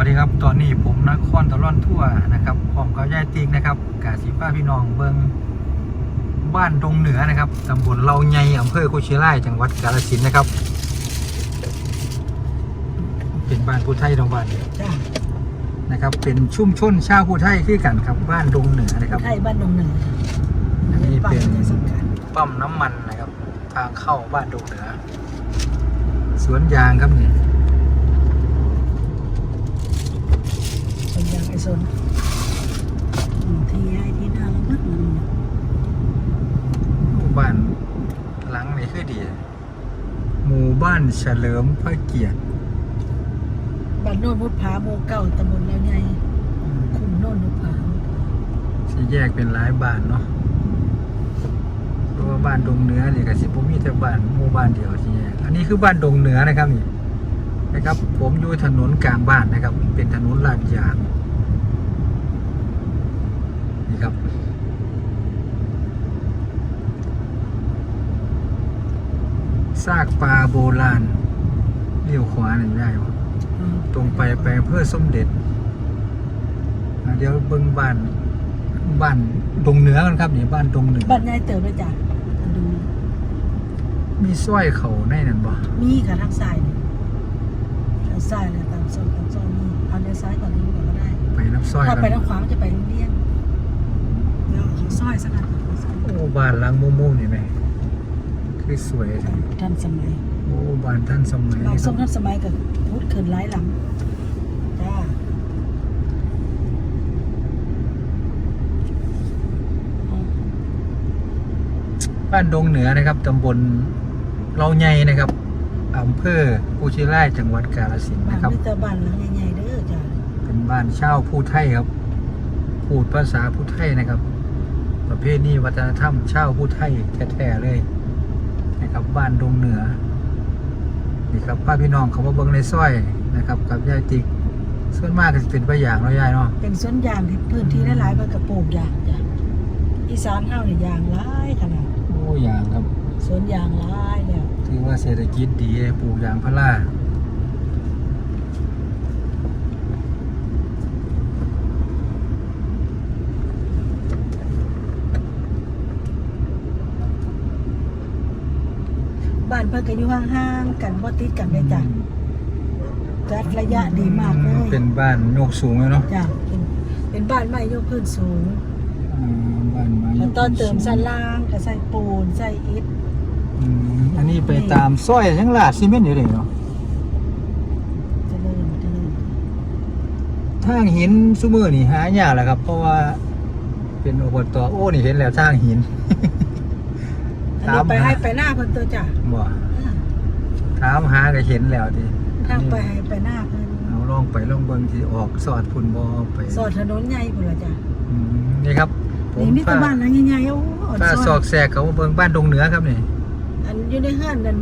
วัสดีครับตอนนี้ผมนครตะล่อนทั่วนะครับพร้อมกับย่ายติงนะครับกาสีป้าพี่น้องเบิงบ้านดงเหนือนะครับตำบลเราใหญ่อำเภอกุชิไลจังหวัดกาฬสินธุ์นะครับ เป็นบ้านผู้ไทยตรงบ้านนี้จ้านะครับ เป็นชุ่มชนชาวผู้ไทยคือกันครับบ้านดงเหนือนะครับไทยบ้านดงเหนืออันนี้เป็นปังสำคัญปั๊มน้ำมันนะครับ ทางเข้าบ้านดงเหนือ สวนยางครับนี่เป็นยางไอโซนอืมที่ย้ายที่นาเราเบิดมันหมู่บ้านหลังนี้คือดี หมู่บ้านเฉลิมพระเกียรติบ้านโน่นมุดผาโมเก้าตำบลแล้วไงคุมโน่นมุดผาสิแยกเป็นหลายบ้านเนาะเพราะว่าบ้านดงเหนือนี่ก็สิบ่มีแต่บ้านหมู่บ้านเดียวที่แยกอันนี้คือบ้านดงเหนือนะครับนี่นะครับ ผมอยู่ถนนกลางบ้านนะครับ เป็นถนนลาดยางนี่ ครับ ซากปลาโบราณเลี้ยวขวาหนึ่งได้วะอืมตรงไปไปอำเพื่อสมเด็จอ่าเดี๋ยวเบิ่งบ้านบ้านดงเหนือกันครับนี่บ้านดงเหนือบ้านยายเติบเลยจ้ะดูมีสร้อยเขาในนั้นบ่มีค่ะทางซ้ายนี่ทางซ้ายเลยตามซอยตามซอยมีเอาเลี้ยวซ้ายก่อนนี้ก่อนก็ได้ไปน้ำสร้อยถ้ากัไปนทางขวามันจะไปโรงเรียนเดี๋ยวเขาซอยสักกันโอ้บ้านหลังมุมๆนี่ไหมคือสวยจังทันสมัยโอ้บ้านท่านสมัยบางนี่คส่รังบทันสมัยกับพุทธเขินหลายหลังจ้าบ้านดงเหนือนะครับตำบลเราใหญ่นะครับอำเภอกุชิไลจังหวัดกาฬสินธุ์บ้านนะครับ มิตรบ้านหลังใหญ่ๆเด้อจ้าเป็นบ้านเช่าผู้ไทยครับ พูดภาษาผู้ไทยนะครับ ประเภทนี้วัฒนธรรมเช่าผู้ไทยแท้ๆเลยนะครับบ้านดงเหนือนี่ครับป้าพี่น้องเขามาเบิ้งในซอยนะครับกับยายติ๊กส่วนมากก็จะเป็นป้าอย่างเนาะยายเนาะเป็นสวนยางที่พื้นที่หลายๆมันกระปลูกยางจ้ะอีสานเฮาเนี่ยยางหลายขนาดโอ้อย่างครับสวนยางหลายแล้วถือว่าเศรษฐกิจดีปลูกยางพารา บ้านเพิ่นก็อยู่ห่างๆกันบ่ติดกันเลยจ้ะจัดระยะดีมากเลยเป็นบ้านโยกสูงเลยเนาะจ้ะเป็นเป็นบ้านไม้ยกพื้นสูงอืมบ้านไม้แล้วตอนเติมชั้นล่างก็ใส่ปูนใส่อิฐอืมอันนี้ไปตามซอยยังลาดซีเมนต์อยู่เลยเนาะเจริญเจริญทางหินซุมือนี่หายากแหละครับ เพราะว่าเป็นอบตโอ้นี่เห็นแล้วทางหิน อันนี้ไปให้ไปหน้าเพิ่นตัวจ้ะบ่อ่าถามหาก็เห็นแล้วทีทางไปให้ไปหน้าเพิ่นเอาลองไปลองเบิ่งที่ออกสอดพุ่นบ่ไปสอดถนนใหญ่พุ่นล่ะจ้ะอืมนี่ครับผมนี่มีแต่บ้านหลังใหญ่ๆโอ้ถ้าซซออกกแซกเขามาเบิ่งบ้านดงเหนือครับนี่อันอยู่ในเฮือนนั่น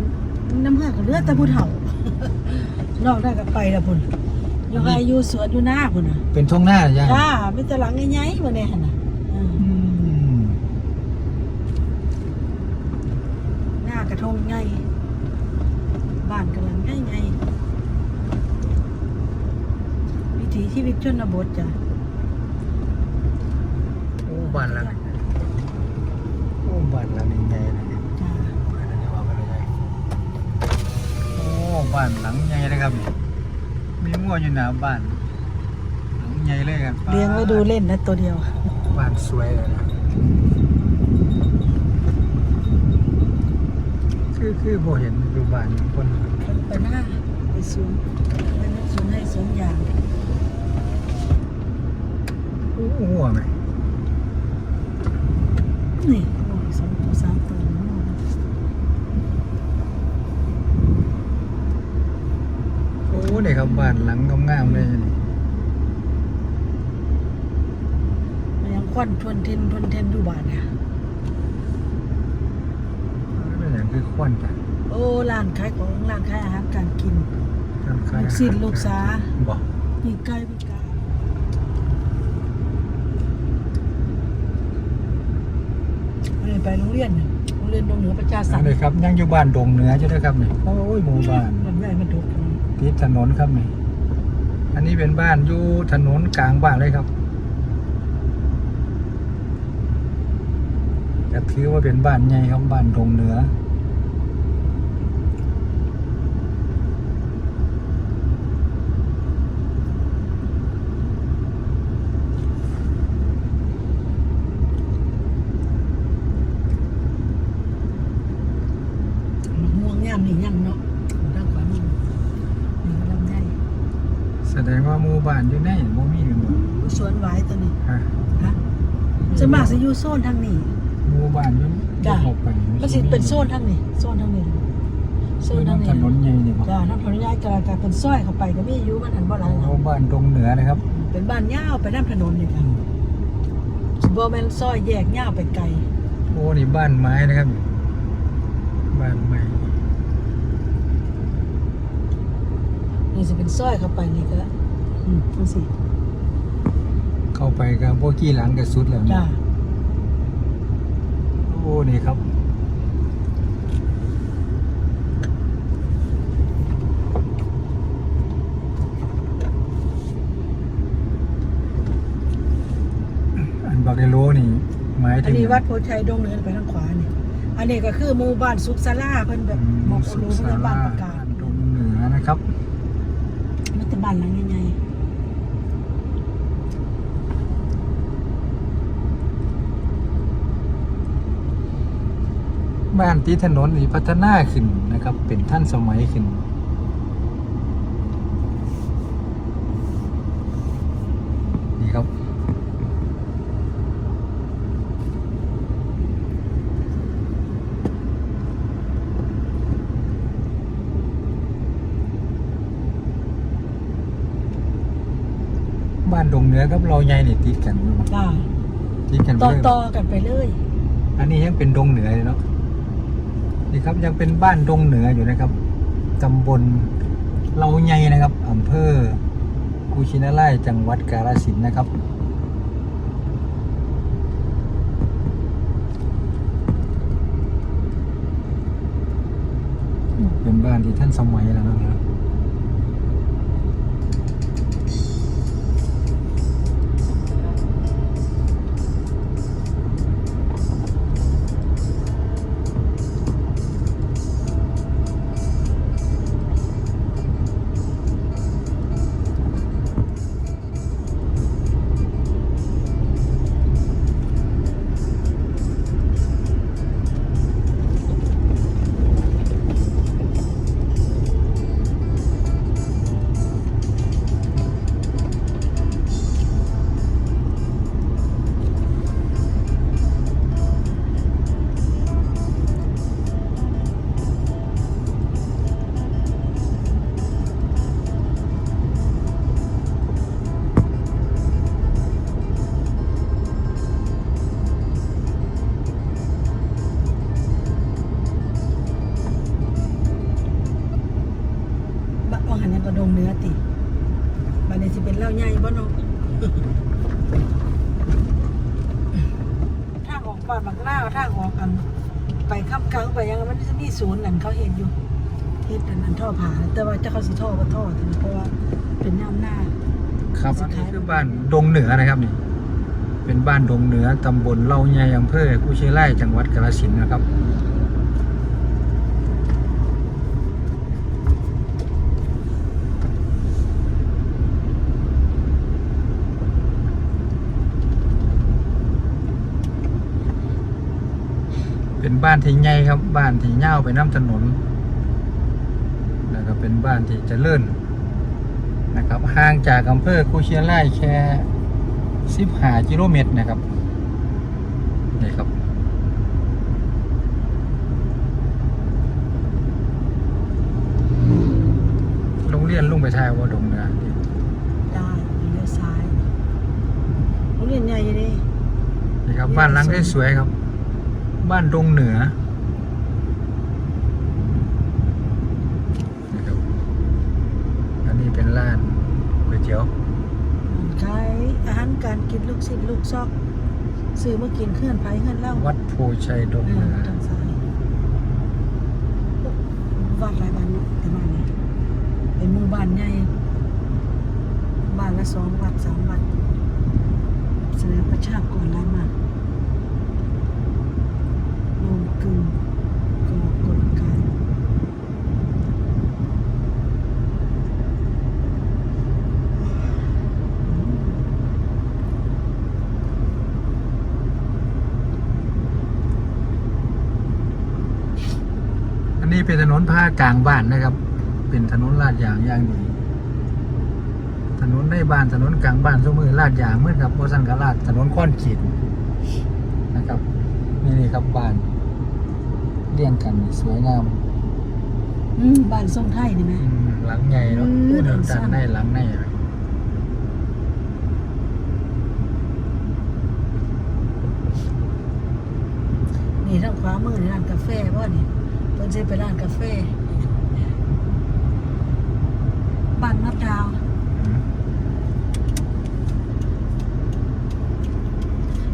น้ำเฮือนก็เหลือแต่ผู้เฒ่านอกได้ก็ไปละพุ่นอยู่ไงอยู่สวนอยู่หน้าพุ่นน่ะเป็นท้องหน้าจ้ะจ้ามีแต่หลังใหญ่ๆบ่แน่หั่นน่ะอืม อืม หน้ากระทงใหญ่บ้านกำลังใหญ่ๆวิถีชีวิตชนบทจ้ะโอ้บ้านหลังโอ้บ้านหลังใหญ่ๆเลยจ้าบ้านหลังใหญ่บ้านหลังใหญ่โอ้บ้านหลังใหญ่เลยครับนี่มีงัวอยู่หน้าบ้านหลังใหญ่เลยครับเลี้ยงไว้ดูเล่นนะตัวเดียวบ้านสวยเลยนะ คือคือโบเห็นอยู่บ้านคนคนไปหน้าไปสวนไปนักสวนให้สวนยางโอ้หัวไหมนี่โอ้ยสองตัวสามตัวโอ้ยโอ้เนี่ยครับบ้านหลังงามๆเลยนี่มันยังควันทวนเทนทวนเทนอยู่บ้านเนี่ย อย่างคือควันจ้ะโอ้ร้านขายของร้านขายอาหารการกินทำขายลูกศิษย์ลูกสาบอกมีไก่มีไก่อันนี้ไปโรงเรียนเนี่ยโรงเรียนดงเหนือประชาสัอันนนี้ครับยังอยู่บ้านดงเหนือใช่ไหมครับนี่โอ้ยหมู่บ้านมันใหญ่มันถูกติดถนนครับนี่อันนี้เป็นบ้านอยู่ถนนกลางบ้านเลยครับจะถือว่าเป็นบ้านใหญ่ครับบ้านตรงเหนือ มะม่วงย่ามนี่ยังเนาะด้านขวามือนี่ก็ลำไย แสดงว่าหมู่บ้านอยู่ในบ่มีหรือบ่ สวนหวายตัวนี้ฮะฮะจะมากจะอยู่โซนทางนี้ หมู่บ้านอยู่จ้ะ บ่เข้าไปมันสิเป็นโซนทางนี้โซนทางนี้โซคือนทางน้ำนี้ถนนใหญ่นี่บ่จ้าน้ำถนนใหญ่กลางกลางเป็นซอยเข้าไปก็มีอยู่มันอันบ่หลายหลัโอ้งบ้านตรงเหนือนะครับเป็นบ้านยาวไปน้ำถนนนี่ค่ะบ่แม่นซอยแยกยาวไปไกลโอ้นี่บ้านไม้นะครับบ้านไม้นี่สิเป็นซอยเข้าไปนี่ก็อืมจังซี่ เข้าไปกับพวกกี้หลังก็สุดแล้วจ้านะโอ้นี่ครับ อันบักเดโลนี่หมายอัถึนง นี้วัดโพชัยดงเนินไปทางขวานี่อันนี้ก็คือหมู่บ้านสุขศาลาเพิ่นแบบอืมหมอกสุรู้ขเพิ่ศานบ้าลานประกาศตรงเหนือนะครับ มันจะบ้านหลังใหญ่ บ้านติดถนนนี่พัฒนาขึ้นนะครับ เป็นท่านสมัยขึ้นนี่ครับ บ้านดงเหนือกับเราใหญ่นี่ติดกันอยู่บ่ๆจ้าติดกันต่อเลยต่อกันไปเลย อันนี้ยังเป็นดงเหนืออยู่เนาะ นี่ครับยังเป็นบ้านดงเหนืออยู่นะครับตำบลเราไงนะครับอำเภอกุชินาไลจังหวัดกาฬสินธุ์นะครับ เป็นบ้านที่ท่านสมัยแล้วนะครับ บ้านบางหน้าวทางออกกัน ไปค้ำกลางไปยังมันจะมีศูนย์นั่นเขาเห็นอยู่เฮ็ดอันนั้นท่อผ่าแต่ว่าเจะเขาสิท่อก็ท่อแต่เพราะว่าเป็นน้ำหน้า ครับสุอัดนท้านี้ยคือบ้านดงเหนือนะครับนี่ เป็นบ้านดงเหนือตำบลเล่าใหญ่อำเภอกุเชยไล่จังหวัดกาฬสินธุ์นะครับ บ้านที่ใหญ่ครับ บ้านที่ยาวไปน้ำถนน แล้วก็เป็นบ้านที่เจริญนะครับห่างจากอำเภอกุเชียไล่แค่15กิโลเมตรนะครับนี่ครับ โรงเรียนลุงไปทายว่าดงเนือได้เลี้ยวซ้าย โรงเรียนใหญ่เลยนี่ครับ บ้านหลังสวยๆครับ บ้านดงเหนือนี่ครับอันนี้เป็นร้านก๋วยเตี๋ยวขายอาหารการกินลูกศิษย์ลูกซอกซื้อมากินเคลื่อนไปเคลื่อนเล่าวัดโพชัยดงเอเหนืออทางซ้ายวัดหลายบ้านเนาะแต่บ้านนี้เป็นหมู่บ้านใหญ่ละสองวัดสามวัดแสดงประชากรหลายมาก รวมกึ่งกอกลการอันนี้เป็นถนนผ้ากลางบ้านนะครับ เป็นถนนลาดยางอย่างดี ถนนในบ้านถนนกลางบ้านสมือลาดยางเหมื่อนกับโบสันกลาดถนนค้อนขีดนะครับนี่นี่ครับบ้าน เรียงกันสวยงามอืมบ้านทรงไทยนี่ไหม อืมหลังใหญ่เนาะอืมพูดถึงหลังสั้ด้านนในหลังในไหมนี่ทางขวามือนี่ร้านกาแฟบ่นี่เพิ่นสิไปร้านกาแฟบ้านมัดดาวอืม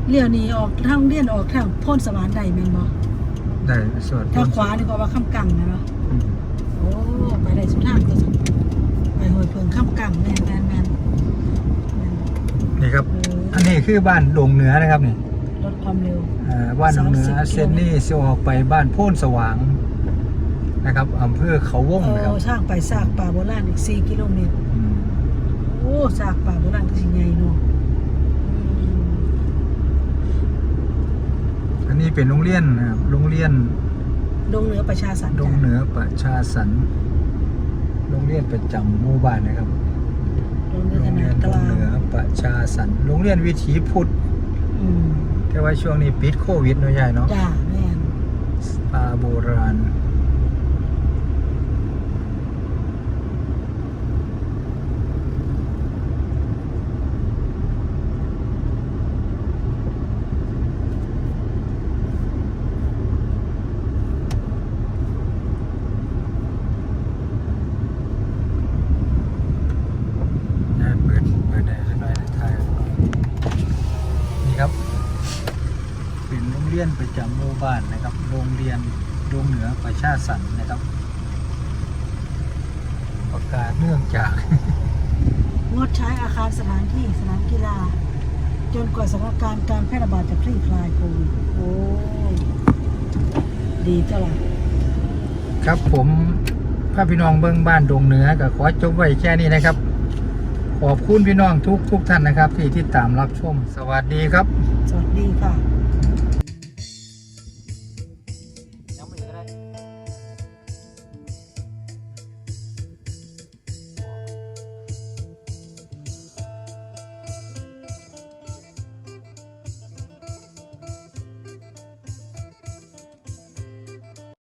เลี้ยวนี้ออกทางเลียนออกทางโพ้นสวรรค์ได้แม่นบ่ ได้สวดทางขวานี่ก็ว่าคำกังนะเนาะอืมโอ้ไปได้สุดทางตัวสั่นไปห้วยเพิงคำกังแม่นแม่นแม่นแม่นนี่ครับเอออันนี้คือบ้านดงเหนือนะครับนี่ลดความเร็วอ่าบ้านดงเหนือ30เส้นนี้จะออกไปบ้านโพ้นสว่างนะครับอำเภอเขาวงเอนะครับอสร้างไปซากป่าโบราณอีก 4 กิโลเมตรอืมโอ้ซากป่าโบราณก็สิใหญ่เนาะอืม อั นนี้เป็นโรงเรียนนะครับโรงเรียนดงเหนือประชาสันดงเหนือประชาสรรค์โรงเรียนประจำหมู่บ้านนะครับดงเหนือโรขงนาเรียดนกดงลางเหนือประชาสรรค์โรงเรียนวิถีพุทธอืมแต่ว่าช่วงนี้ปิดโควิดเนาะยายเนาะจ้าแม่นปลาโบราณยายเปิดเปิดได้สักหน่อยนะถ่ายนี่ครับ เป็นโรงเรียนประจำหมู่บ้านนะครับ โรงเรียนดงเหนือประชาสรรค์นะครับ ประกาศเนื่องจาก งดใช้อาคารสถานที่สนามกีฬา จนกว่าสถานการณ์การแพร่ระบาดจะคลี่คลายโควิดโอ้ยดีเจ้าล่ะครับผมพระพี่น้องเบิ้งบ้านดงเหนือก็ขอจบไว้แค่นี้นะครับ ขอบคุณพี่น้องทุกทุกท่านนะครับ ที่ติดตามรับชม สวัสดีครับ สวัสดีค่ะ